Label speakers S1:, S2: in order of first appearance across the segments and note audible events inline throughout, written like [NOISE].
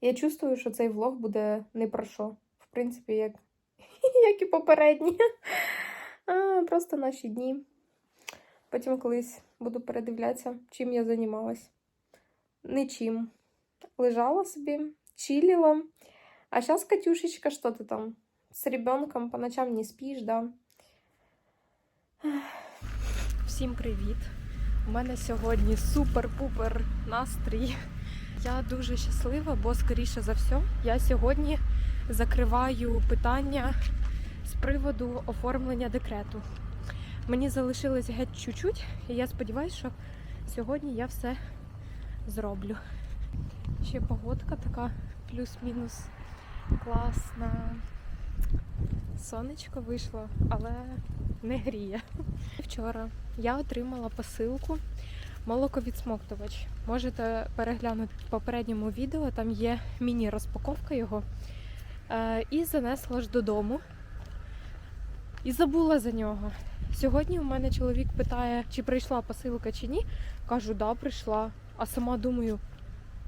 S1: Я чувствую, що цей влог буде не про що. В принципі, як, [LAUGHS] як і попередні. А, просто наші дні. Потім колись буду передивлятися, чим я займалась. Нічим. Лежала собі, чилила. А зараз, Катюшечка, що ти там? З ребенком по ночам не спиш, да? Всім привіт! У мене сьогодні супер-пупер настрій. Я дуже щаслива, бо, скоріше за все, я сьогодні закриваю питання з приводу оформлення декрету. Мені залишилось геть чуть-чуть, і я сподіваюся, що сьогодні я все зроблю. Ще погодка така плюс-мінус класна. Сонечко вийшло, але не гріє. Вчора я отримала посилку молоковідсмоктувач. Можете переглянути в попередньому відео, там є міні-розпаковка його. Е, і занесла ж додому. І забула за нього. Сьогодні у мене чоловік питає, чи прийшла посилка чи ні. Кажу, да, прийшла. А сама думаю,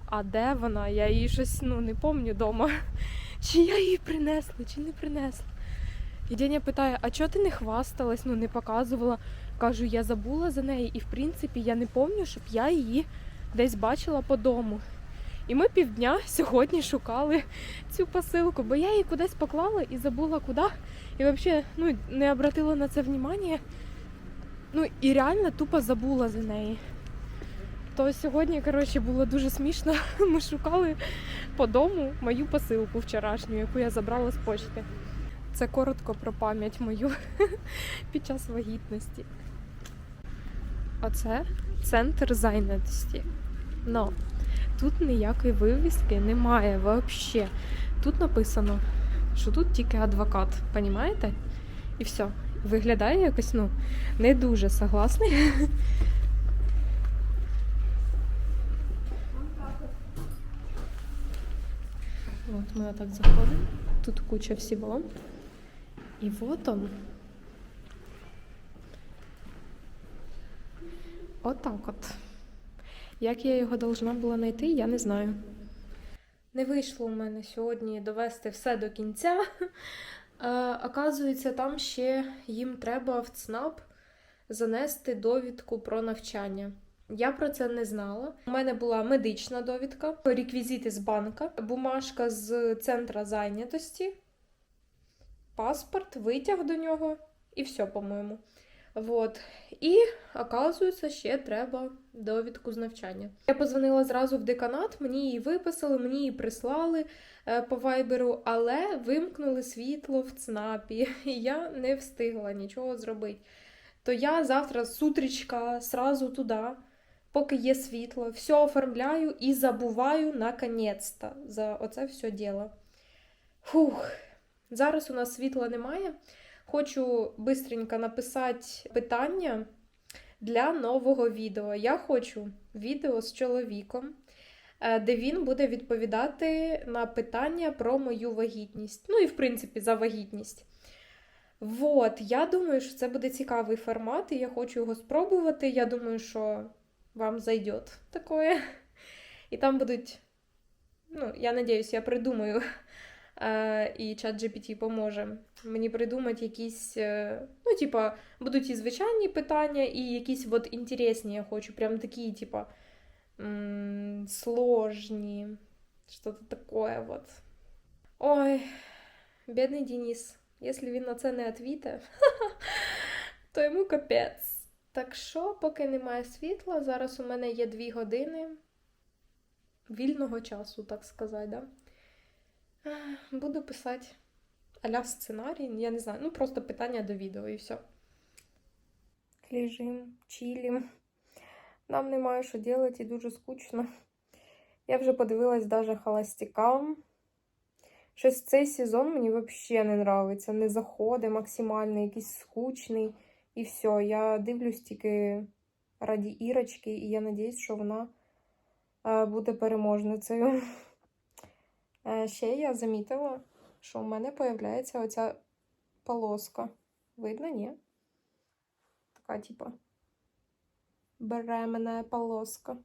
S1: а де вона? Я її щось ну, не пам'ятаю вдома. [LAUGHS] Чи я її принесла, чи не принесла. І Деня питає, а чого ти не хвасталась, ну не показувала? Кажу, я забула за неї, і в принципі я не пам'ятаю, щоб я її десь бачила по дому. І ми півдня сьогодні шукали цю посилку, бо я її кудись поклала і забула куди. І взагалі ну, не обратила на це внимання. Ну і реально тупо забула за неї. То сьогодні, коротше, було дуже смішно. [LAUGHS] Ми шукали по дому мою посилку вчорашню, яку я забрала з почти. Це коротко про пам'ять мою [LAUGHS] під час вагітності. Оце центр зайнятості. Но тут ніякої вивіски немає взагалі. Тут написано, що тут тільки адвокат, понімаєте? І все. Виглядає якось, ну, не дуже согласний. [LAUGHS] Вот мы вот так заходим. Тут куча всего. И вот он. Отак от. Як я його должна була знайти, я не знаю. Не вийшло у мене сьогодні довести все до кінця. [LAUGHS] Оказується, там ще їм треба в ЦНАП занести довідку про навчання. Я про це не знала. У мене була медична довідка, реквізити з банка, бумажка з центра зайнятості, паспорт, витяг до нього і все, по-моєму. Вот. І, оказується, ще треба довідку з навчання. Я позвонила зразу в деканат, мені її виписали, мені її прислали е, по вайберу, але вимкнули світло в ЦНАПі, [LAUGHS] і я не встигла нічого зробити. То я завтра з утрічка сразу туди, поки є світло, все оформляю і забуваю наконець-то за оце все діло. Фух, зараз у нас світла немає. Хочу бистренько написати питання для нового відео. Я хочу відео з чоловіком, е, де він буде відповідати на питання про мою вагітність. Ну і, в принципі, за вагітність. Вот, я думаю, що це буде цікавий формат, і я хочу його спробувати. Я думаю, що вам зайдет такое. І там будуть, ну, я надіюсь, я придумаю, і чат GPT поможе мені придумати якісь, е, ну, типа, будуть і звичайні питання, і якісь от інтересні я хочу, прям такі, типа, сложні, что-то такое вот. Ой, бідний Денис, якщо він на це не відвіте, [LAUGHS] то йому капець. Так що, поки немає світла, зараз у мене є дві години вільного часу, так сказати, да? Буду писати аля сценарій, я не знаю, ну просто питання до відео і все. Лежим, чилим. Нам немає що робити і дуже скучно. Я вже подивилась даже холостяка. Щось цей сезон мені взагалі не подобається. Не заходить максимально, якийсь скучний. І все, я дивлюсь тільки раді Ірочки, і я надіюсь, що вона е, буде переможницею. Е, ще я замітила, що у мене появляється оця полоска. Видно, ні? Така, типа, беременна полоска.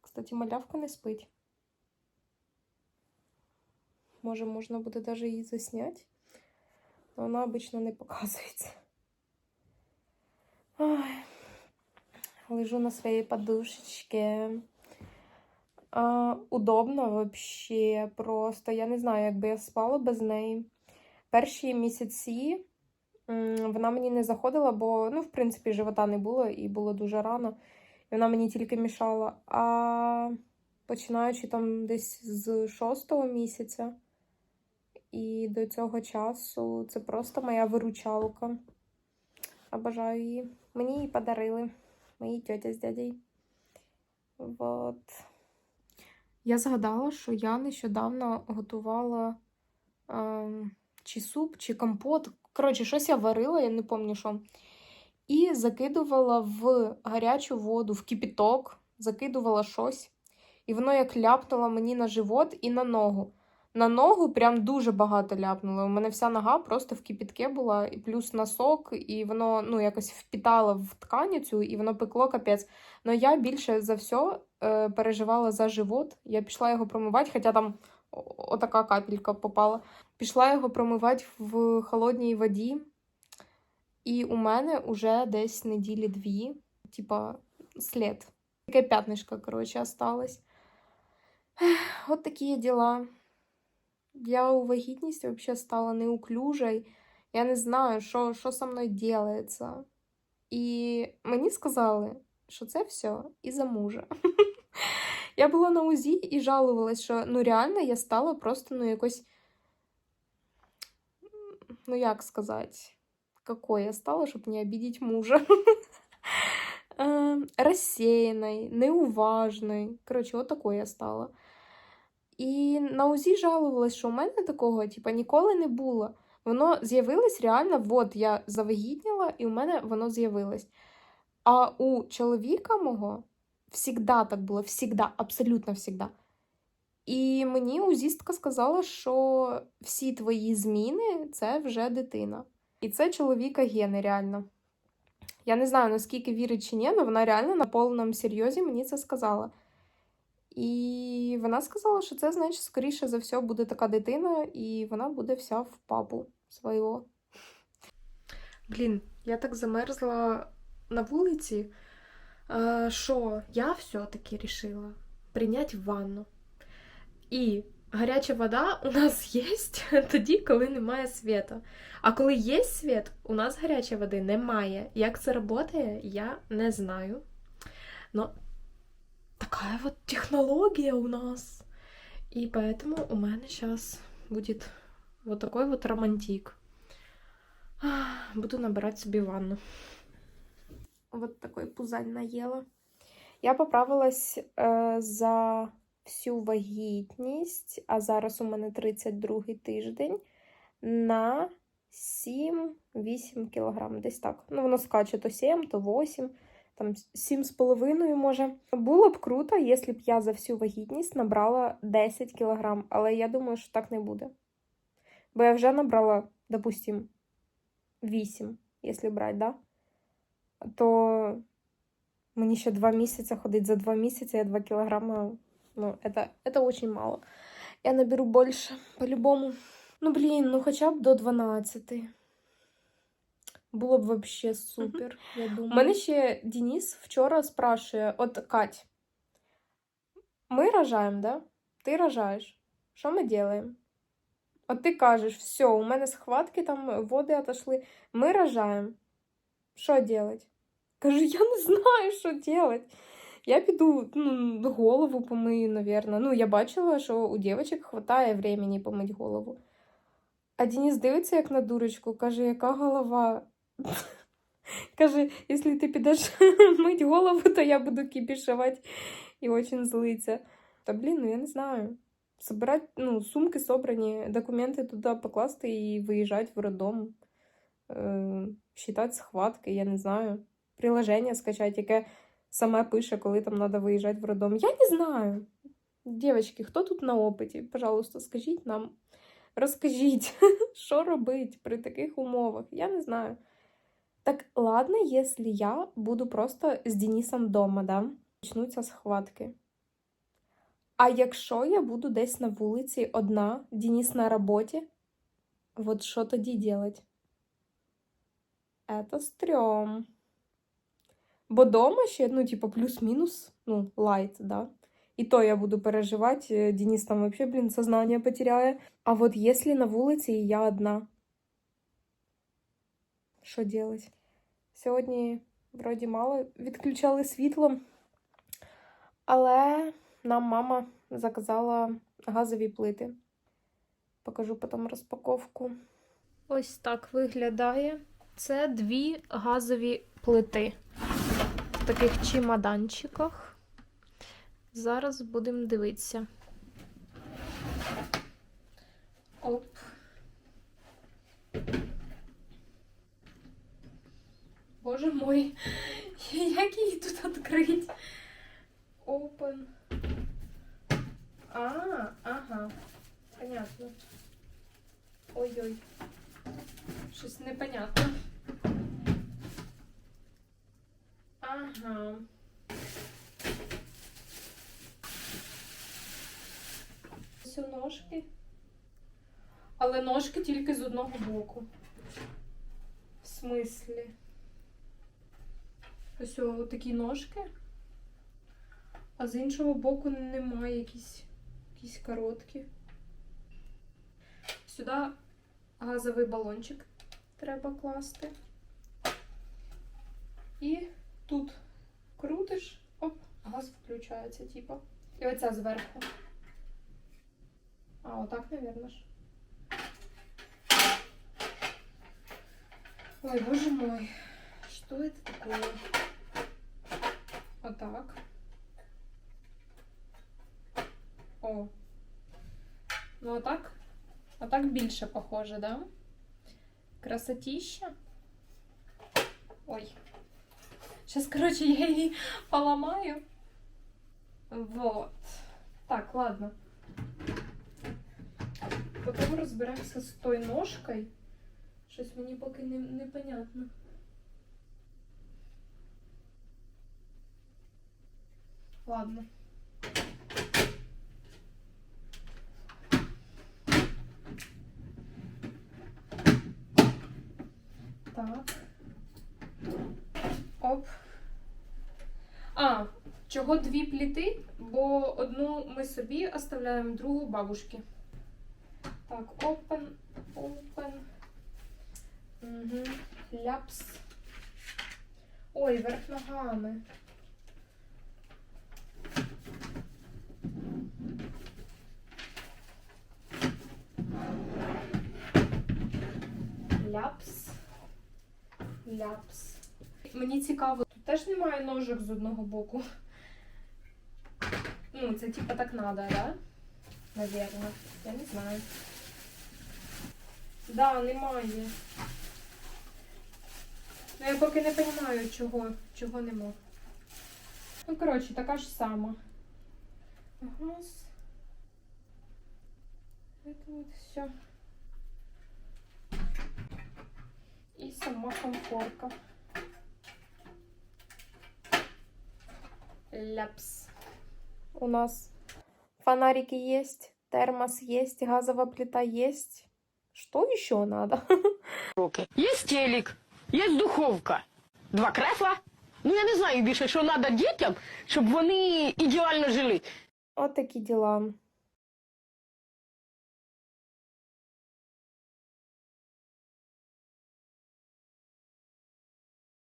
S1: Кстати, малявка не спить. Може, можна буде даже її засняти. Но вона обично не показується. Ой. Лежу на своей подушечке. А, удобно вообще просто. Я не знаю, як би я спала без неї. Перші місяці вона мені не заходила, бо, ну, в принципі, живота не було і було дуже рано. І вона мені тільки мішала. А починаючи там десь з шостого місяця і до цього часу це просто моя виручалка. Обожаю її. Мені її подарили. Мої тьотя з дядей. Вот. Я згадала, що я нещодавно готувала е, чи суп, чи компот. Коротше, щось я варила, я не пам'ятаю що. І закидувала в гарячу воду, в кипіток, закидувала щось. І воно як ляпнуло мені на живот і на ногу. На ногу прям дуже багато ляпнуло. У мене вся нога просто в кипітке була, і плюс носок, і воно ну, якось впітало в тканицю, і воно пекло капець. Но я більше за все е, переживала за живот. Я пішла його промивати, хоча там отака капелька попала. Пішла його промивати в холодній воді. І у мене уже десь неділі дві, типа, слід. Таке п'ятнишко, коротше, осталось. От такі діла. Я у вагітність вообще стала неуклюжей. Я не знаю, що, що со мною ділається. І мені сказали, що це все із-за мужа. [LAUGHS] Я була на УЗІ і жалувалась, що ну реально я стала просто ну якось. Ну, як сказати, какой я стала, щоб не обидеть мужа. [LAUGHS] Ем, Розсеянной, неуважной. Коротше, от такою я стала. І на УЗІ жалувалась, що у мене такого типа, ніколи не було. Воно з'явилось реально, от я завагітніла, і у мене воно з'явилось. А у чоловіка мого всігда так було, всігда, абсолютно всігда. І мені узістка сказала, що всі твої зміни це вже дитина. І це чоловіка гени, реально. Я не знаю, наскільки вірить чи ні, але вона реально на повному серйозі мені це сказала. І вона сказала, що це, значить, скоріше за все, буде така дитина, і вона буде вся в папу свого. Блін, я так замерзла на вулиці, е, що я все-таки вирішила прийняти ванну. І гаряча вода у нас [LAUGHS] є тоді, коли немає світу. А коли є світ, у нас гарячої води немає. Як це працює, я не знаю. Но такая вот технология у нас. И поэтому у меня сейчас будет вот такой вот романтик. Буду набирать себе ванну. Вот такой пузань наела. Я поправилась е, за всю вагітність, а зараз у мене 32 тиждень, на 7-8 кілограм. Десь так. Ну, воно скаче то 7, то 8 там сім з половиною, може. Було б круто, якщо б я за всю вагітність набрала 10 кілограм, але я думаю, що так не буде. Бо я вже набрала, допустим, 8, якщо брати, да? то мені ще 2 місяці ходить за 2 місяці, я 2 кілограма, ну, это, это очень мало. Я наберу більше, по-любому. Ну, блін, ну хоча б до 12. Було б вообще супер, я думаю. У мене ще Денис вчора спрашує: от Кать, ми рожаємо, да? Ти рожаєш. Що ми робимо? От ти кажеш, все, у мене схватки, там води отошли. Ми рожаємо. Що робити? Кажу, я не знаю, що робити. Я піду ну, голову помию, наверное. Ну, я бачила, що у дівчаток хватає времени помити голову. А Денис дивиться, як на дурочку, каже, яка голова. Каже, якщо ти підеш мить голову, то я буду кипішувати і очень злиться. Та блін, ну я не знаю. Собирать, ну, сумки собрані, документи туди покласти і виїжджати в роддом. Е, считати схватки, я не знаю. Приложення скачати, яке саме пише, коли там треба виїжджати в роддом. Я не знаю. Дівчатки, хто тут на опиті? Пожалуйста, скажіть нам, розкажіть, що [LAUGHS] робити при таких умовах. Я не знаю. Так, ладно, если я буду просто с Денисом дома, да? Начнутся схватки. А якщо я буду десь на вулиці одна, Денис на роботі, от що тоді делать? Это стрьом. Бо дома ще, ну, типа, плюс-мінус, ну, лайт, да. І то я буду переживати, Денис там вообще, блін, сознание потеряє. А от якщо на вулиці я одна, що делать? Сьогодні, вроді, мало відключали світло, але нам мама заказала газові плити. Покажу потім розпаковку. Ось так виглядає. Це дві газові плити в таких чемоданчиках. Зараз будемо дивитися. Оп. Боже мой, [LAUGHS] як її тут відкрити? Open. А, ага. Понятно. Ой-ой. Щось непонятно. Ага. Ось ножки. Але ножки тільки з одного боку. В смислі? Ось о, такі ножки. А з іншого боку немає якісь, якісь короткі. Сюди газовий балончик треба класти. І тут крутиш, оп, газ включається, типа. І оця зверху. А, отак, ж. Ой, боже мой, что это такое? Вот так. О. Ну, а так? А так більше похоже, да? Красотища. Ой. Сейчас, короче, [LAUGHS] я її поломаю. Вот. Так, ладно. Потім розберемося з тою ножкою. Щось мені поки не, непонятно. Ладно. Так. Оп. А, чого дві пліти? Бо одну ми собі оставляємо, другу бабушки. Так, open, open. Угу. Ляпс. Ой, верх ногами. Ляпс. Ляпс. Мені цікаво, тут теж немає ножок з одного боку. Ну, це типа так надо, да? Наверно. Я не знаю. Да, немає. Ну, я поки не розумію, чого, чого нема. Ну, коротше, така ж сама. Газ. Это вот все. И сама комфорка. Ляпс. У нас фонарики есть, термос есть, газовая плита есть. Что еще надо?
S2: роки. Є телек, є духовка, два кресла. Ну я не знаю більше, що треба дітям, щоб вони ідеально жили.
S1: Вот такие дела.